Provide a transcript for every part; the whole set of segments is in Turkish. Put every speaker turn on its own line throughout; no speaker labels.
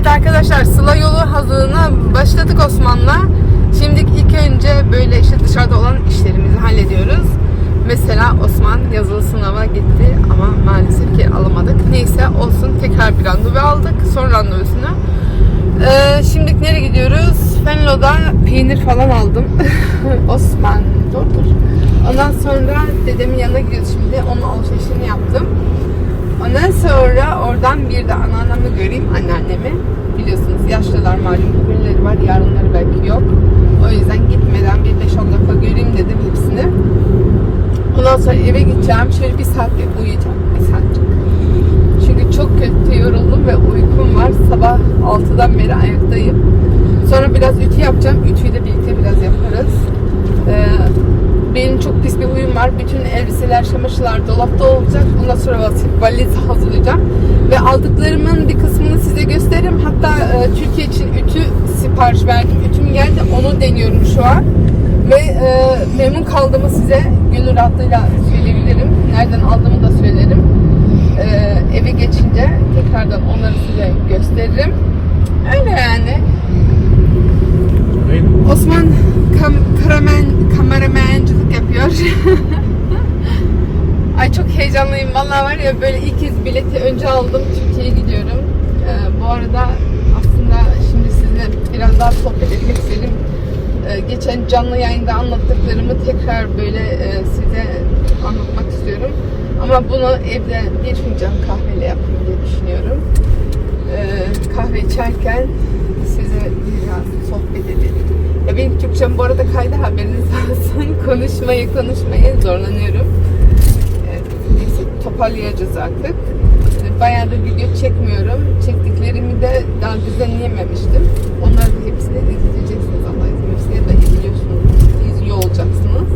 Evet arkadaşlar Sıla yolu hazırlığına başladık Osman'la. Şimdi ilk önce böyle işte dışarıda olan işlerimizi hallediyoruz. Mesela Osman yazılı sınava gitti ama maalesef ki alamadık. Neyse olsun tekrar bir randevu aldık. Son randevusunu. Ee, şimdi nereye gidiyoruz? Fenlo'da peynir falan aldım. Osman dur dur. Ondan sonra dedemin yanına gidiyoruz şimdi. Onun alışverişini yaptım. Ondan sonra oradan bir de anneannemi göreyim, anneannemi. Biliyorsunuz yaşlılar malum bugünleri var, yarınları belki yok. O yüzden gitmeden bir 5-10 dakika göreyim dedim hepsini. Ondan sonra eve gideceğim. Şöyle bir saat bir uyuyacağım. Bir saatçik. Çünkü çok kötü yoruldum ve uykum var. Sabah 6'dan beri ayaktayım. Sonra biraz ütü yapacağım. Ütüyü de birlikte biraz yaparız. Ee, benim çok pis bir huyum var. Bütün elbiseler, çamaşırlar dolapta olacak. Ondan sonra valiz hazırlayacağım. Ve aldıklarımın bir kısmını size gösteririm. Hatta e, Türkiye için ütü sipariş verdim. Ütüm geldi. Onu deniyorum şu an. Ve e, memnun kaldığımı size gönül rahatlığıyla söyleyebilirim. Nereden aldığımı da söylerim. E, eve geçince tekrardan onları size gösteririm. Öyle yani. Osman kam kameraman, kameramancılık yapıyor. Ay çok heyecanlıyım. Vallahi var ya böyle ilk kez bileti önce aldım. Türkiye'ye gidiyorum. Ee, bu arada aslında şimdi sizinle biraz daha sohbet etmek istedim. Ee, geçen canlı yayında anlattıklarımı tekrar böyle e, size anlatmak istiyorum. Ama bunu evde bir fincan kahveyle yapayım diye düşünüyorum. Ee, kahve içerken size biraz sohbet edelim. Ya benim Türkçem bu arada kaydı haberiniz olsun. konuşmayı konuşmayı zorlanıyorum. Neyse toparlayacağız artık. Bayağı da video çekmiyorum. Çektiklerimi de daha düzenleyememiştim. Onları da hepsini izleyeceksiniz Allah izin ya da izliyorsunuz, izliyor olacaksınız.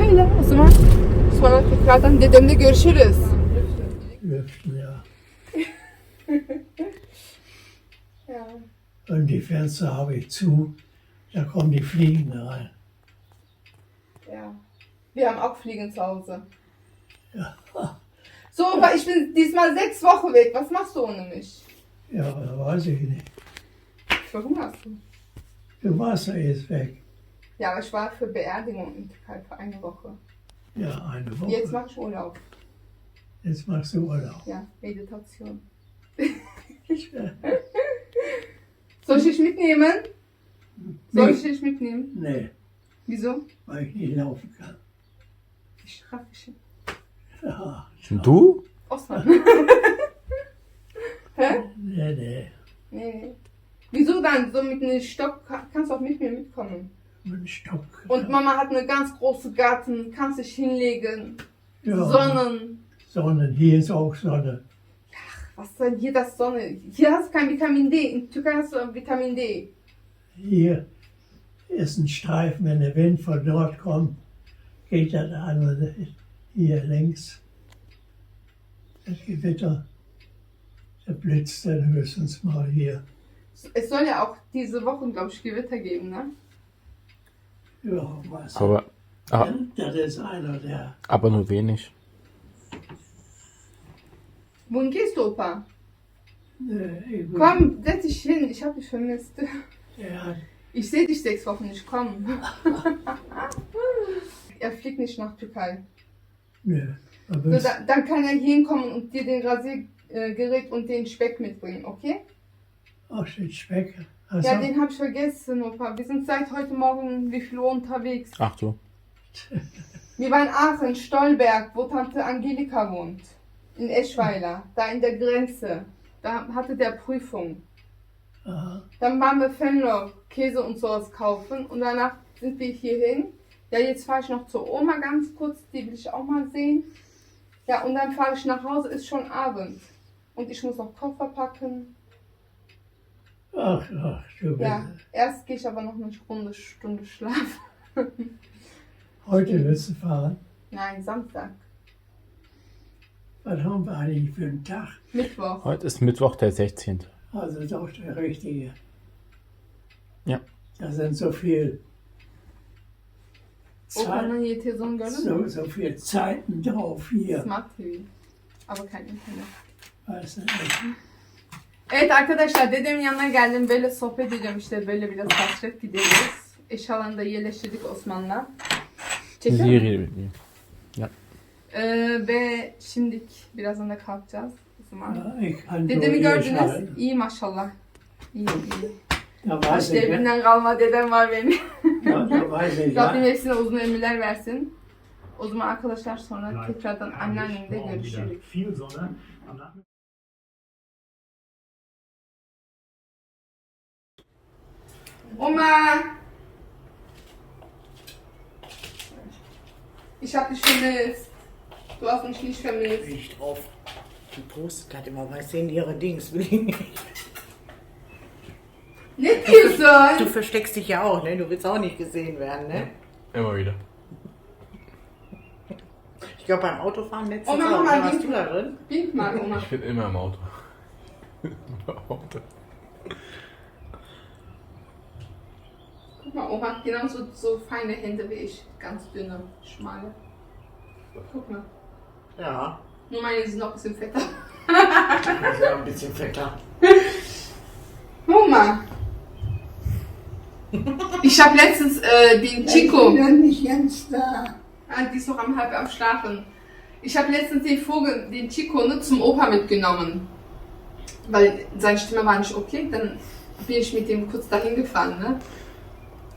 Öyle o zaman sonra tekrardan dedemle görüşürüz.
Und die Fenster habe ich zu, da kommen die Fliegen rein.
Ja. Wir haben auch Fliegen zu Hause.
Ja,
So, aber ich bin diesmal sechs Wochen weg. Was machst du ohne mich?
ja da weiß ich nicht.
Verhungerst du?
Das Wasser ist weg.
Ja, aber ich war für Beerdigung in Türkei für eine Woche.
Ja, eine Woche.
Jetzt mache ich Urlaub.
Jetzt machst du Urlaub.
Ja, Meditation. Soll ich dich mitnehmen? Soll ich dich mitnehmen?
Nee,
Wieso?
weil ich nicht laufen kann.
Ich schaffe ich.
Ja,
Du?
Osman. Hä?
nee, nee.
Nee, nee. Wieso dann? So mit einem Stock ka- kannst du auch mit mir mitkommen.
Mit dem Stock.
Und Mama hat einen ganz großen Garten, kannst dich hinlegen.
ja,
Sonnen.
Sonne, hier ist auch Sonne.
Was ist denn hier das Sonne? Hier hast du kein Vitamin D. In Türkei hast du Vitamin D.
Hier ist ein Streifen, wenn der Wind von dort kommt, geht das andere hier links. Das Gewitter, der blitzt dann höchstens mal hier.
Es soll ja auch diese Woche, glaube ich, Gewitter geben, ne?
Ja, was?
Aber, ah,
Das ist einer der.
aber nur wenig.
Wohin gehst du, Opa?
Ich-
Komm, setz dich hin. Ich habe dich vermisst.
Hat,
Ich sehe dich sechs Wochen nicht. Komm. er fliegt nicht nach Türkei.
nö, man
So, da, dann kann er hier hinkommen und dir den Rasiergerät und den Speck mitbringen, okay?
ach, den Speck. Also,
Ja, den habe ich vergessen, Opa. Wir sind seit heute Morgen wie viel Uhr unterwegs.
Ach du.
Wir waren in Aachen, Stolberg, wo Tante Angelika wohnt. In Eschweiler, da in der Grenze. Da hatte der Prüfung.
Aha,
Dann waren wir Fenloch, Käse und sowas kaufen und danach sind wir hierhin. Ja, jetzt fahre ich noch zur Oma ganz kurz, die will ich auch mal sehen. Ja, und dann fahre ich nach Hause, ist schon Abend. Und ich muss noch Koffer packen.
ach, ach, du
Ja,
bist.
erst gehe ich aber noch eine Stunde, Stunde schlafen.
Heute willst du fahren.
Nein, Samstag.
Was haben wir eigentlich für einen Tag?
Mittwoch.
Heute ist Mittwoch, der 16.
Also doch der richtige.
Ja.
Da sind so viel Zeit,
YT gördün
so,
mü?
so viel Zeiten drauf hier.
Smart TV. Aber kein Internet.
Weißt du?
Evet arkadaşlar dedemin yanına geldim. Böyle sohbet ediyorum işte böyle biraz hasret gidiyoruz. Eşyalarını da yerleştirdik Osman'la. Çekiyor musun?
Serie.
Ee, ve şimdik birazdan da kalkacağız.
İch kann
Dedemi gördünüz. İyi maşallah. İyi iyi.
Ja.
devrinden kalma dedem var benim. Rabbim hepsine uzun ömürler versin. O zaman arkadaşlar sonra tekrardan anneannemle görüşürüz. Oma! Ich hab dich vermisst. Du hast mich nicht vermisst.
İch drauf. Die postet hat immer, weißt du, in ihre Dings. Will ich nicht.
Ne diyorsun?
Du versteckst dich ja auch, ne? Du willst auch nicht gesehen werden, ne?
Immer wieder.
Ich glaube beim Autofahren letztens
Oh, mach
auch.
mal
Da warst
die-
du da drin?
Wink mal, Oma.
Ich bin immer im Auto. Im Auto.
Guck mal, Oma hat genauso so feine Hände wie ich. Ganz dünne, schmale. Guck mal.
Ja.
Nur meine sind noch ein bisschen fetter.
Ja ein bisschen fetter.
Oma! Ich habe letztens äh, den Chico.
bin nicht ganz da.
Ah, die ist noch am halb am Schlafen. Ich habe letztens den Vogel, den Chico, ne, zum Opa mitgenommen. Weil seine Stimme war nicht okay. Dann bin ich mit dem kurz dahin gefahren, ne?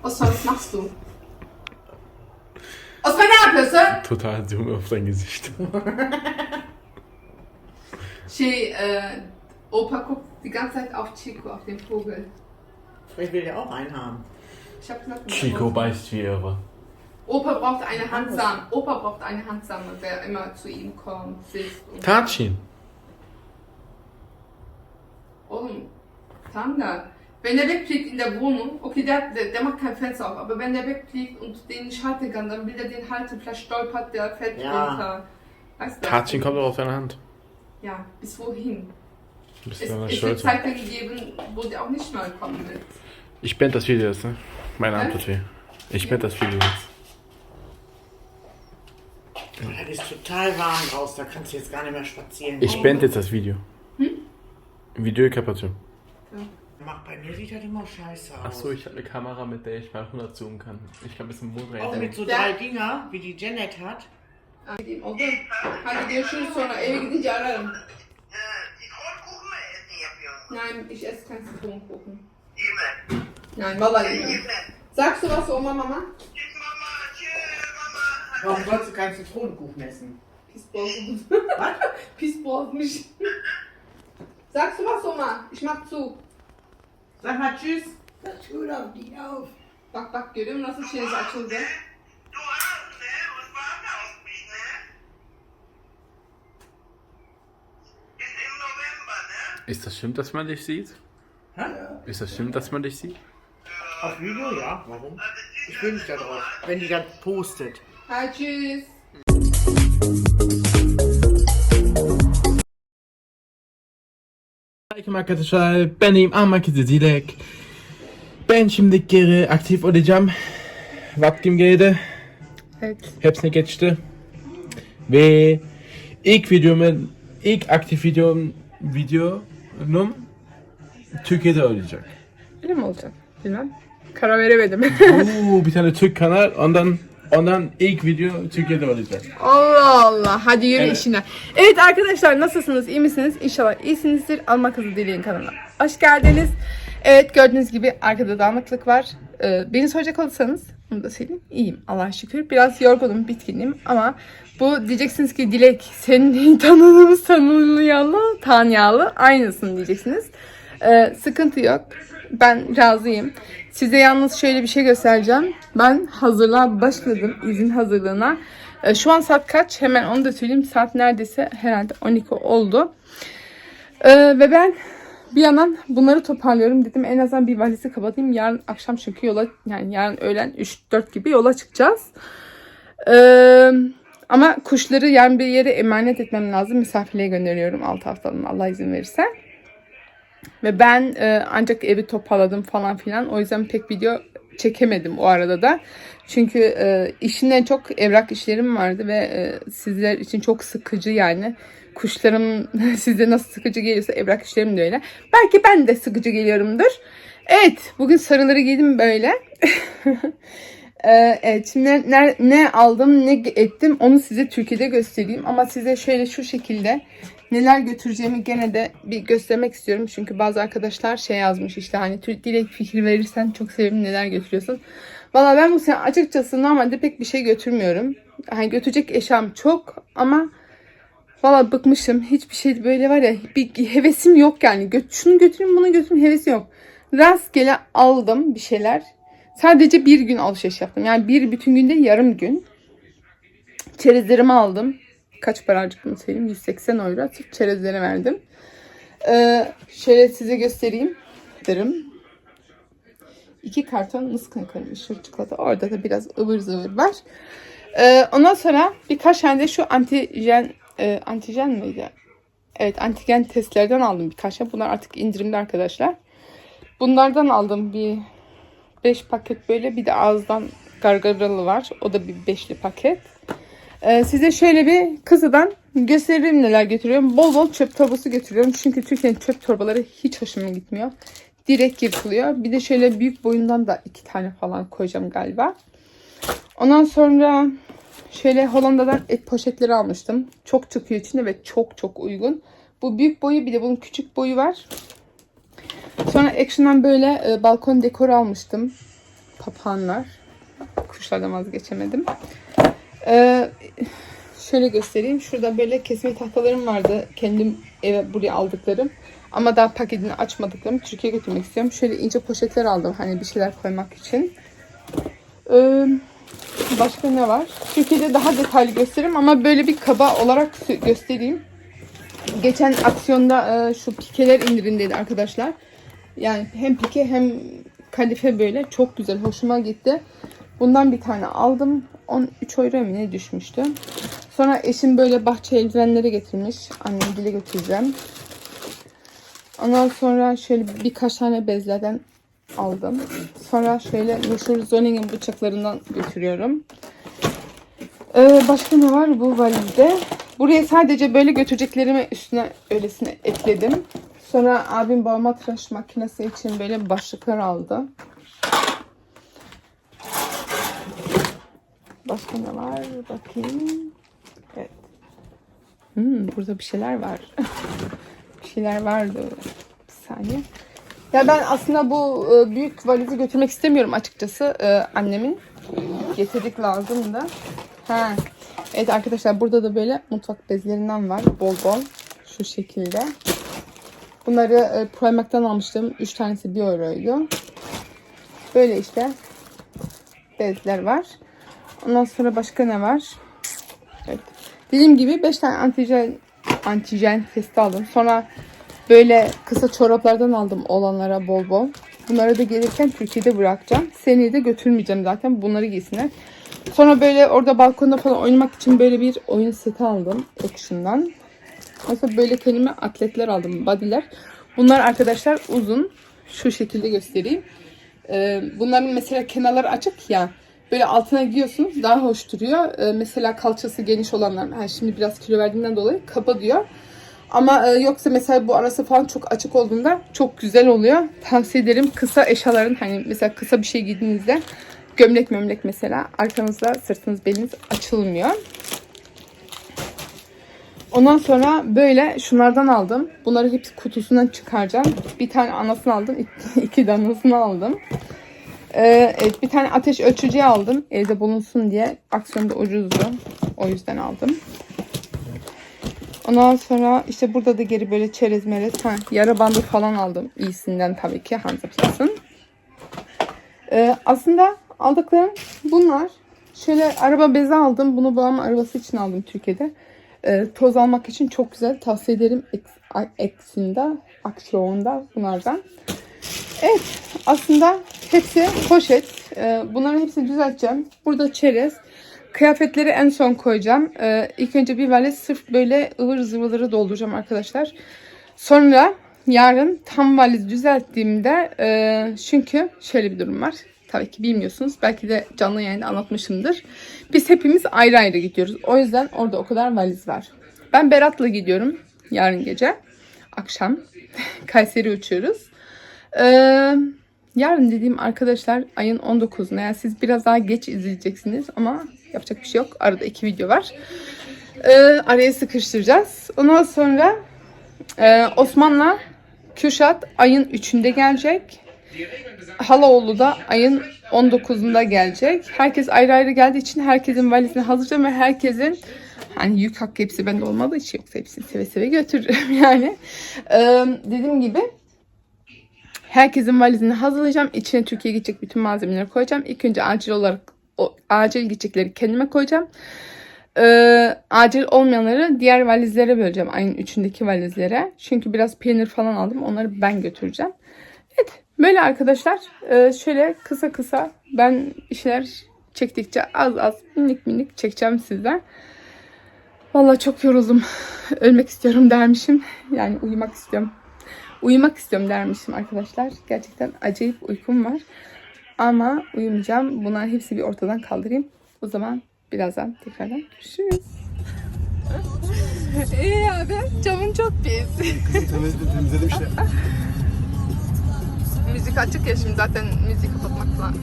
Osman, was machst du? Osman, ne yapıyorsun?
Total Zoom auf dein Gesicht.
Şey, äh, Opa guckt die ganze Zeit auf Chico, auf den Vogel.
Ich will ja auch einen haben.
Ich habe gesagt,
Chico beißt wie irre.
Opa braucht eine Handsame. Opa braucht eine Handsame, der immer zu ihm kommt, sitzt. Und
Tatschin.
Oğlum, tamam da. Wenn der wegfliegt in der Wohnung, okay, der, der, der macht kein Fenster auf, aber wenn der wegfliegt und den nicht halten kann, dann will er den halten, vielleicht stolpert der, fällt
Ja.
runter. Weißt du?
Tatschin kommt auch auf deine Hand.
Ja, bis wohin?
Du bist
Es, es wird
Schulter.
Zeiten gegeben, wo der auch nicht mal kommen wird.
Ich blend das Video jetzt, ne? Meine tut weh. Ich blend das Video jetzt.
Es ist total warm raus, da kannst du jetzt gar nicht mehr spazieren.
Ich blend jetzt das Video. Video Kapation.
Mach, bei mir sieht das immer scheiße aus.
Achso, ich habe eine Kamera, mit der ich mal 100 zoomen kann. Ich kann ein bisschen Mond
Auch mit so
Ja.
drei Dinger, wie die Janet hat.
Gideyim oldu. Hadi görüşürüz sonra eve gidince ararım. Nein, ich esse keinen Zitronenkuchen.
Yeme.
Nein, yemem.
Yeme.
Sagst du was, Oma, Mama?
Tschüss Mama, tschüss Mama.
Warum sollst du keinen Zitronenkuchen essen?
Pissboğaz
Was?
Pissboğazmış. Sagst du was, Oma? Ich mach zu.
Sag mal Tschüss.
Das tut auf die auf.
Bak bak görüyor musun nasıl çenesi açıldı?
Ist das stimmt, dass man dich sieht?
Hä?
Ist das stimmt, dass man dich sieht?
Auf Video? Ja. Warum? Ich will nicht da drauf. Wenn die das postet.
Hadi tschüss.
Benim Ahmet Dilek. Ben şimdi geri aktif olacağım. Vaktim geldi.
Evet.
Hepsini geçti. Ve ilk videomun, ilk aktif videom, videonum Türkiye'de olacak.
Öyle mi olacak? Bilmem. Karar veremedim.
Oo, bir tane Türk kanal, ondan ondan ilk video Türkiye'de olacak.
Allah Allah. Hadi yürü
Evet.
işine. Evet arkadaşlar nasılsınız? İyi misiniz? İnşallah iyisinizdir. Alma Kızı Dileğin kanalına. Hoş geldiniz. Evet gördüğünüz gibi arkada dağınıklık var. Ee, beni soracak olursanız bunu da söyleyeyim. İyiyim Allah'a şükür. Biraz yorgunum, bitkinim ama bu diyeceksiniz ki Dilek senin tanıdığımız tanıyalı, tanyalı aynısın diyeceksiniz. Ee, sıkıntı yok. Ben razıyım. Size yalnız şöyle bir şey göstereceğim. Ben hazırlığa başladım. izin hazırlığına. Ee, şu an saat kaç? Hemen onu da söyleyeyim. Saat neredeyse herhalde 12 oldu. Ee, ve ben bir yandan bunları toparlıyorum dedim. En azından bir valizi kapatayım. Yarın akşam çünkü yola yani yarın öğlen 3-4 gibi yola çıkacağız. Ee, ama kuşları yani bir yere emanet etmem lazım. Misafirliğe gönderiyorum 6 haftalığına Allah izin verirse. Ve ben e, ancak evi toparladım falan filan. O yüzden pek video çekemedim o arada da. Çünkü e, işinden çok evrak işlerim vardı ve e, sizler için çok sıkıcı yani. Kuşlarım size nasıl sıkıcı geliyorsa evrak işlerim de öyle. Belki ben de sıkıcı geliyorumdur. Evet, bugün sarıları giydim böyle. Ee, evet, şimdi ne, ne aldım, ne ettim onu size Türkiye'de göstereyim. Ama size şöyle şu şekilde neler götüreceğimi gene de bir göstermek istiyorum. Çünkü bazı arkadaşlar şey yazmış işte hani Türk dilek fikir verirsen çok sevinirim neler götürüyorsun. Valla ben bu sene açıkçası normalde pek bir şey götürmüyorum. Hani götürecek eşyam çok ama Valla bıkmışım. Hiçbir şey böyle var ya bir hevesim yok yani. Gö- şunu götürün bunu götürün hevesi yok. Rastgele aldım bir şeyler. Sadece bir gün alışveriş yaptım. Yani bir bütün günde yarım gün. Çerezlerimi aldım. Kaç para harcadım söyleyeyim. 180 euro. Sırf çerezlere verdim. Ee, şöyle size göstereyim. Derim. İki karton mıskın karışır çikolata. Orada da biraz ıvır zıvır var. Ee, ondan sonra birkaç tane de şu antijen e, antijen miydi? Evet antigen testlerden aldım birkaç tane. Bunlar artık indirimde arkadaşlar. Bunlardan aldım bir 5 paket böyle bir de ağızdan gargaralı var. O da bir beşli paket. Ee, size şöyle bir kısadan göstereyim neler götürüyorum. Bol bol çöp torbası götürüyorum. Çünkü Türkiye'nin çöp torbaları hiç hoşuma gitmiyor. Direkt yırtılıyor. Bir de şöyle büyük boyundan da iki tane falan koyacağım galiba. Ondan sonra şöyle Hollanda'dan et poşetleri almıştım. Çok çıkıyor içinde ve çok çok uygun. Bu büyük boyu bir de bunun küçük boyu var. Sonra Action'dan böyle e, balkon dekoru almıştım. Papağanlar. Kuşlardan vazgeçemedim. Ee, şöyle göstereyim. Şurada böyle kesme tahtalarım vardı. Kendim eve buraya aldıklarım. Ama daha paketini açmadıklarım. Türkiye'ye götürmek istiyorum. Şöyle ince poşetler aldım. Hani bir şeyler koymak için. Ee, başka ne var? Türkiye'de daha detaylı gösteririm ama böyle bir kaba olarak göstereyim. Geçen aksiyonda e, şu pikeler indirimdeydi arkadaşlar. Yani hem pike hem kalife böyle çok güzel hoşuma gitti. Bundan bir tane aldım. 13 euro mu ne düşmüştü. Sonra eşim böyle bahçe eldivenleri getirmiş. Annem dile götüreceğim. Ondan sonra şöyle birkaç tane bezlerden aldım. Sonra şöyle meşhur Zoning'in bıçaklarından götürüyorum. Ee, başka ne var bu valizde? Buraya sadece böyle götüreceklerimi üstüne öylesine ekledim. Sonra abim boğma tıraş makinesi için böyle başlıklar aldı. Başka ne var? Bakayım. Evet. Hmm, burada bir şeyler var. bir şeyler vardı. Bir saniye. Ya ben aslında bu e, büyük valizi götürmek istemiyorum açıkçası e, annemin. Getirdik lazım da. Ha. Evet arkadaşlar burada da böyle mutfak bezlerinden var bol bol. Şu şekilde. Bunları e, Primark'tan almıştım. 3 tanesi 1 euroydu. Böyle işte bezler var. Ondan sonra başka ne var? Evet. Dediğim gibi 5 tane antijen antijen testi aldım. Sonra böyle kısa çoraplardan aldım olanlara bol bol. Bunları da gelirken Türkiye'de bırakacağım. Seneye de götürmeyeceğim zaten. Bunları giysinler. Sonra böyle orada balkonda falan oynamak için böyle bir oyun seti aldım. Action'dan. Mesela böyle kelime atletler aldım. Body'ler. Bunlar arkadaşlar uzun. Şu şekilde göstereyim. Ee, bunların mesela kenarları açık ya. Böyle altına giyiyorsunuz daha hoş duruyor. Ee, mesela kalçası geniş olanlar. Ha, şimdi biraz kilo verdiğinden dolayı kaba diyor. Ama e, yoksa mesela bu arası falan çok açık olduğunda çok güzel oluyor. Tavsiye ederim kısa eşyaların hani mesela kısa bir şey giydiğinizde gömlek mömlek mesela arkanızda sırtınız beliniz açılmıyor. Ondan sonra böyle şunlardan aldım. Bunları hepsi kutusundan çıkaracağım. Bir tane anasını aldım. iki, iki aldım. Ee, evet, bir tane ateş ölçücüye aldım. Evde bulunsun diye. Aksiyonda ucuzdu. O yüzden aldım. Ondan sonra işte burada da geri böyle çerez merez. Ha, yara bandı falan aldım. İyisinden tabii ki Hansaplast'ın. Ee, aslında aldıklarım bunlar. Şöyle araba bezi aldım. Bunu babamın arabası için aldım Türkiye'de. Ee, toz almak için çok güzel. Tavsiye ederim. Eks- Eksinde, aksiyonda bunlardan. Evet aslında hepsi poşet. Ee, bunların hepsini düzelteceğim. Burada çerez. Kıyafetleri en son koyacağım. Ee, ilk önce valiz sırf böyle ıvır zıvırları dolduracağım arkadaşlar. Sonra yarın tam valiz düzelttiğimde e, çünkü şöyle bir durum var. Tabii ki bilmiyorsunuz. Belki de canlı yayında anlatmışımdır. Biz hepimiz ayrı ayrı gidiyoruz. O yüzden orada o kadar valiz var. Ben Berat'la gidiyorum yarın gece. Akşam. Kayseri uçuyoruz. Ee, yarın dediğim arkadaşlar ayın 19'unda. Yani siz biraz daha geç izleyeceksiniz ama yapacak bir şey yok. Arada iki video var. Ee, araya sıkıştıracağız. Ondan sonra e, Osman'la Kürşat ayın 3'ünde gelecek. Halaoğlu da ayın 19'unda gelecek. Herkes ayrı ayrı geldiği için herkesin valizini hazırlayacağım ve herkesin hani yük hakkı hepsi bende olmadığı için yoksa hepsini seve seve götürürüm yani. Ee, dediğim gibi herkesin valizini hazırlayacağım. İçine Türkiye'ye gidecek bütün malzemeleri koyacağım. İlk önce acil olarak o acil gidecekleri kendime koyacağım. Ee, acil olmayanları diğer valizlere böleceğim. Ayın 3'ündeki valizlere. Çünkü biraz peynir falan aldım. Onları ben götüreceğim. Evet. Böyle arkadaşlar. Ee, şöyle kısa kısa ben bir şeyler çektikçe az az minik minik çekeceğim sizden. Vallahi çok yoruldum. Ölmek istiyorum dermişim. Yani uyumak istiyorum. Uyumak istiyorum dermişim arkadaşlar. Gerçekten acayip uykum var. Ama uyumayacağım. Bunların hepsi bir ortadan kaldırayım. O zaman birazdan tekrardan görüşürüz. İyi abi. Camın çok pis.
Temizledim işte.
müzik açık ya şimdi zaten müziği kapatmak lazım.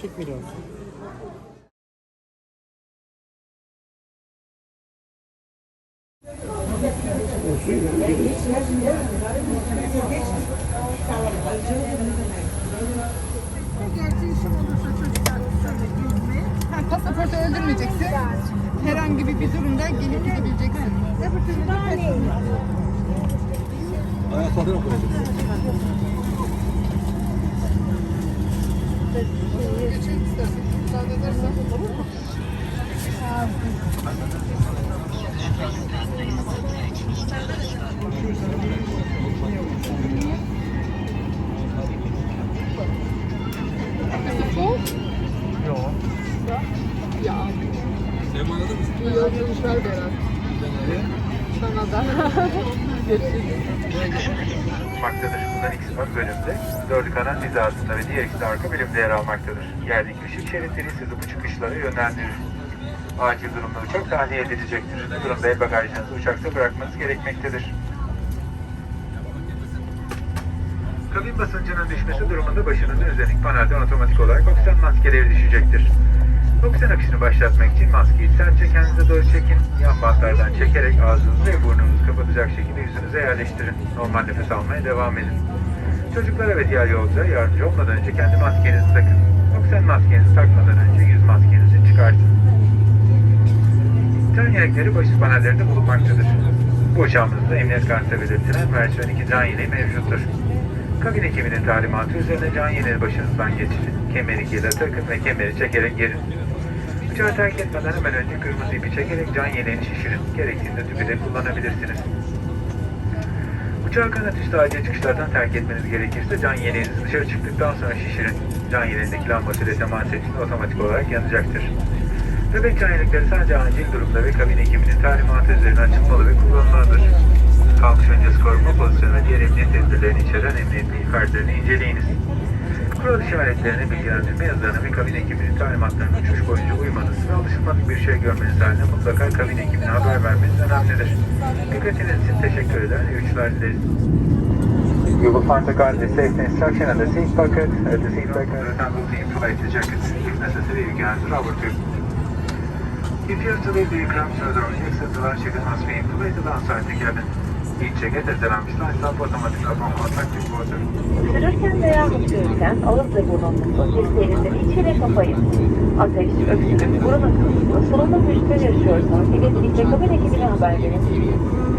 Çekmiyorum.
Pasaportu öldürmeyeceksin. Herhangi bir, durumda gelip gidebileceksin.
Ayaklarına koyacağım.
Geçin istersen. Müsaade edersen. Ist Bu yolculuklar Berat. Sana da.
bulunmaktadır. Bundan ikisi ön bölümde, dördü kanat hizasında ve diğer ikisi arka bölümde yer almaktadır. Yerdeki ışık şeritleri sizi bu çıkışlara yönlendirir. Acil durumda uçak tahliye edilecektir. Bu durumda el bagajınızı uçakta bırakmanız gerekmektedir. Kabin basıncının düşmesi durumunda başınızın üzerindeki panelden otomatik olarak oksijen maskeleri düşecektir. Oksijen akışını başlatmak için maskeyi sertçe kendinize doğru çekin. Yan bantlardan çekerek ağzınızı ve burnunuzu kapatacak şekilde yüzünüze yerleştirin. Normal nefes almaya devam edin. Çocuklara ve diğer yolculara yardımcı olmadan önce kendi maskenizi takın. Oksijen maskenizi takmadan önce yüz maskenizi çıkartın. Ten yelekleri başüstü panellerinde bulunmaktadır. Bu uçağımızda emniyet kartı belirtilen versiyon 2 can yeleği mevcuttur. Kabin ekibinin talimatı üzerine can yeleği başınızdan geçirin. Kemeri geri takın ve kemeri çekerek gerin. Uçağı terk etmeden hemen önce kırmızı ipi çekerek can yeleğini şişirin. Gerektiğinde tüpü de kullanabilirsiniz. Uçağı kanat üstü acil çıkışlardan terk etmeniz gerekirse can yeleğinizi dışarı çıktıktan sonra şişirin. Can yeleğindeki lambasıyla temas ettiğinde otomatik olarak yanacaktır. Bebek can yelekleri sadece acil durumda ve kabin ekibinin talimatı üzerine açılmalı ve kullanılmalıdır. Kalkış öncesi koruma pozisyonu ve diğer emniyet tedbirlerini içeren emniyet kartlarını inceleyiniz. Kural işaretlerini, bilgilendirme yazılarına ve kabin ekibinin talimatlarına uçuş boyunca uymanız ve alışılmadık bir şey görmeniz halinde mutlaka kabin ekibine haber vermeniz önemlidir. Dikkatiniz için teşekkür eder ve uçuşlar dileriz. You will find the guide the safety instruction and the seat bucket. Uh, the seat bucket resembles the inflated jacket. If necessary, you can our tube. If you have to leave the aircraft further on, exit the life jacket must be inflated outside the cabin. Ambulance stop automatic upon contact with water.
Öksürürken veya hapşırırken ağız ve burnunuzda seslerinizi içeri kapayın. Ateş, öksürük, burun akıntısı, solunum güçleri yaşıyorsanız iletikle kabin ekibine haber verin.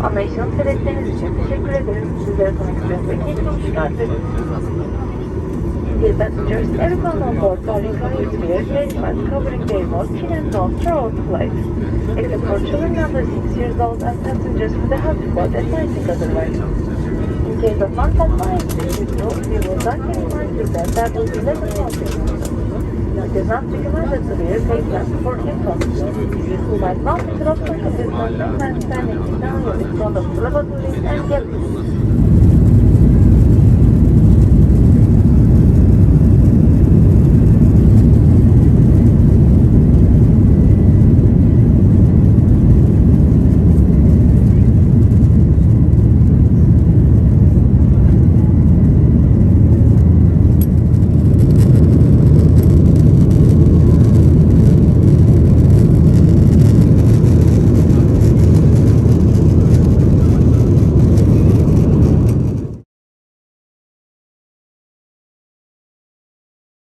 Anlayışınız ve için teşekkür ederiz. Sizlere tanık keyifli uçuşlar dileriz. Dear passengers, everyone on board required to wear face masks covering their mouth, chin and nose throughout flight, except for children under 6 years old and passengers with a report advising otherwise. In case of non-compliance rule, we will not remind you that there will be level does not recommend a severe patient for incontinence. You might to drop some of this and standing down in front of lavatories and get